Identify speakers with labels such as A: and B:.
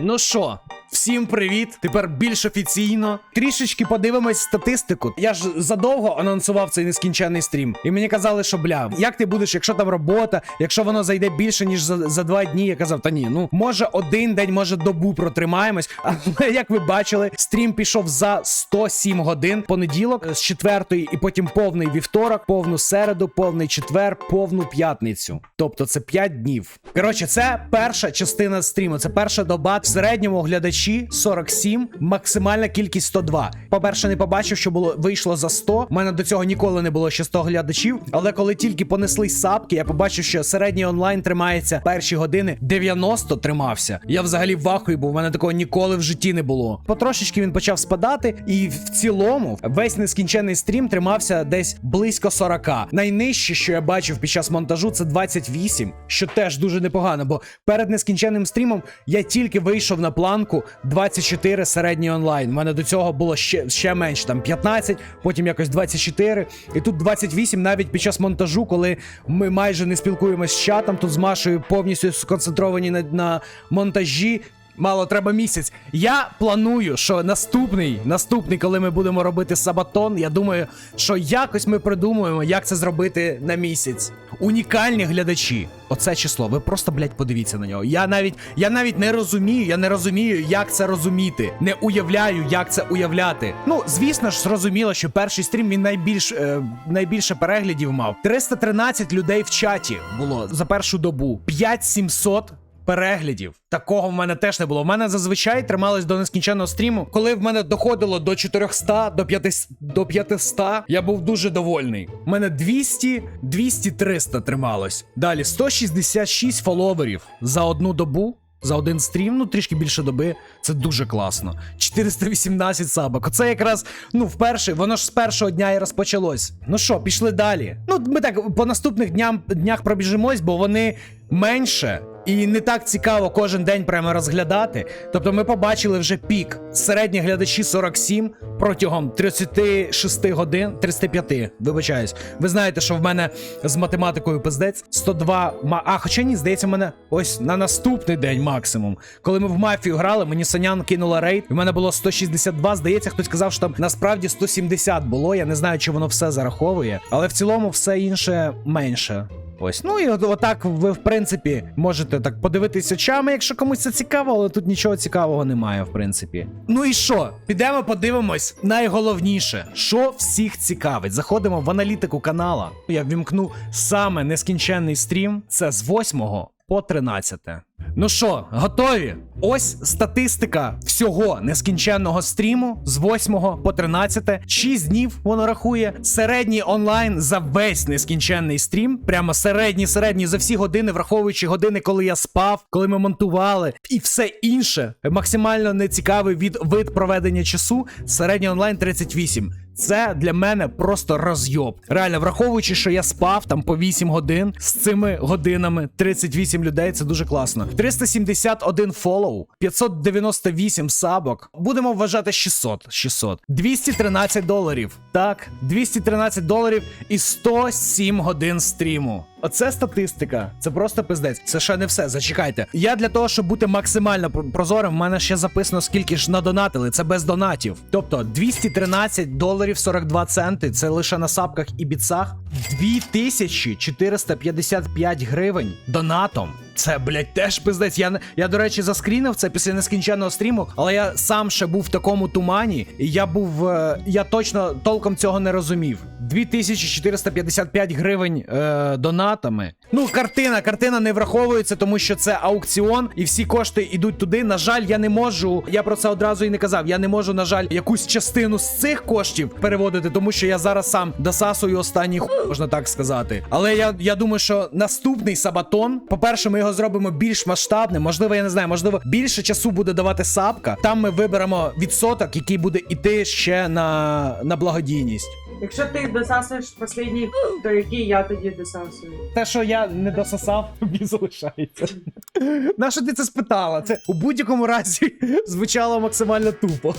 A: Ну що, всім привіт! Тепер більш офіційно. Трішечки подивимось статистику. Я ж задовго анонсував цей нескінченний стрім. І мені казали, що бля, як ти будеш, якщо там робота, якщо воно зайде більше, ніж за, за два дні. Я казав, та ні, ну може один день, може добу протримаємось. Але як ви бачили, стрім пішов за 107 годин. Понеділок з четвертої, і потім повний вівторок, повну середу, повний четвер, повну п'ятницю. Тобто це 5 днів. Коротше, це перша частина стріму. Це перша доба. В середньому глядачі 47, максимальна кількість 102. По-перше, не побачив, що було вийшло за 100. У мене до цього ніколи не було ще 100 глядачів. Але коли тільки понеслись сапки, я побачив, що середній онлайн тримається перші години 90 тримався. Я взагалі в ахуї був. У мене такого ніколи в житті не було. Потрошечки він почав спадати, і в цілому весь нескінчений стрім тримався десь близько 40. Найнижче, що я бачив під час монтажу, це 28, що теж дуже непогано, бо перед нескінченним стрімом я тільки вийшов на планку 24 середній онлайн. У мене до цього було ще, ще менше, там 15, потім якось 24. І тут 28 навіть під час монтажу, коли ми майже не спілкуємося з чатом, тут з Машою повністю сконцентровані на, на монтажі. Мало треба місяць. Я планую, що наступний, наступний, коли ми будемо робити сабатон, я думаю, що якось ми придумаємо, як це зробити на місяць. Унікальні глядачі. Оце число. Ви просто, блядь, подивіться на нього. Я навіть, я навіть не розумію, я не розумію, як це розуміти. Не уявляю, як це уявляти. Ну, звісно ж, зрозуміло, що перший стрім він найбільш е, найбільше переглядів мав. 313 людей в чаті було за першу добу. 5700 переглядів. Такого в мене теж не було. В мене зазвичай трималось до нескінченного стріму. Коли в мене доходило до 400, до 500, до 500, я був дуже довольний. У мене 200, 200, 300 трималось. Далі 166 фоловерів за одну добу. За один стрім, ну трішки більше доби, це дуже класно. 418 сабок. Оце якраз, ну, вперше, воно ж з першого дня і розпочалось. Ну що, пішли далі. Ну, ми так по наступних дням, днях пробіжимось, бо вони менше. І не так цікаво кожен день прямо розглядати. Тобто ми побачили вже пік. Середні глядачі 47 протягом 36 годин, 35, вибачаюсь. Ви знаєте, що в мене з математикою пиздець 102. ма- А, хоча ні, здається, в мене ось на наступний день максимум. Коли ми в мафію грали, мені Санян кинула рейд. в мене було 162. Здається, хтось сказав, що там насправді 170 було. Я не знаю, чи воно все зараховує, але в цілому все інше менше. Ось, ну і отак ви, в принципі, можете так подивитись очами, якщо комусь це цікаво, але тут нічого цікавого немає, в принципі. Ну і що? Підемо подивимось найголовніше, що всіх цікавить. Заходимо в аналітику канала. Я ввімкну саме нескінченний стрім. Це з 8 по 13. Ну що, готові? Ось статистика всього нескінченного стріму з 8 по 13. 6 днів воно рахує. Середній онлайн за весь нескінченний стрім. Прямо середній, середній за всі години, враховуючи години, коли я спав, коли ми монтували, і все інше максимально нецікавий від вид проведення часу. Середній онлайн 38. Це для мене просто розйоб. Реально, враховуючи, що я спав там по 8 годин з цими годинами, 38 людей, це дуже класно. 371 фолоу, 598 сабок. Будемо вважати 600. 600. 213 доларів. Так, 213 доларів і 107 годин стріму. Оце статистика. Це просто пиздець. Це ще не все. Зачекайте. Я для того, щоб бути максимально про- прозорим, в мене ще записано, скільки ж надонатили. Це без донатів. Тобто 213 доларів 42 центи. Це лише на сапках і біцах. 2455 гривень донатом. Це, блядь, теж пиздець. Я, я, до речі, заскрінив це після нескінченного стріму, але я сам ще був в такому тумані, і я був. е, я точно толком цього не розумів. 2455 гривень е, донатами. Ну, картина, картина не враховується, тому що це аукціон, і всі кошти йдуть туди. На жаль, я не можу. Я про це одразу і не казав. Я не можу, на жаль, якусь частину з цих коштів переводити, тому що я зараз сам досасую останній хуй, можна так сказати. Але я, я думаю, що наступний сабатон, по-перше, ми його зробимо більш масштабним. Можливо, я не знаю, можливо, більше часу буде давати сапка. Там ми виберемо відсоток, який буде іти ще на, на благодійність.
B: Якщо ти досасуєш останній, то який я тоді досасую?
A: Те, що я не дососав, тобі залишається. На що ти це спитала? Це у будь-якому разі звучало максимально тупо.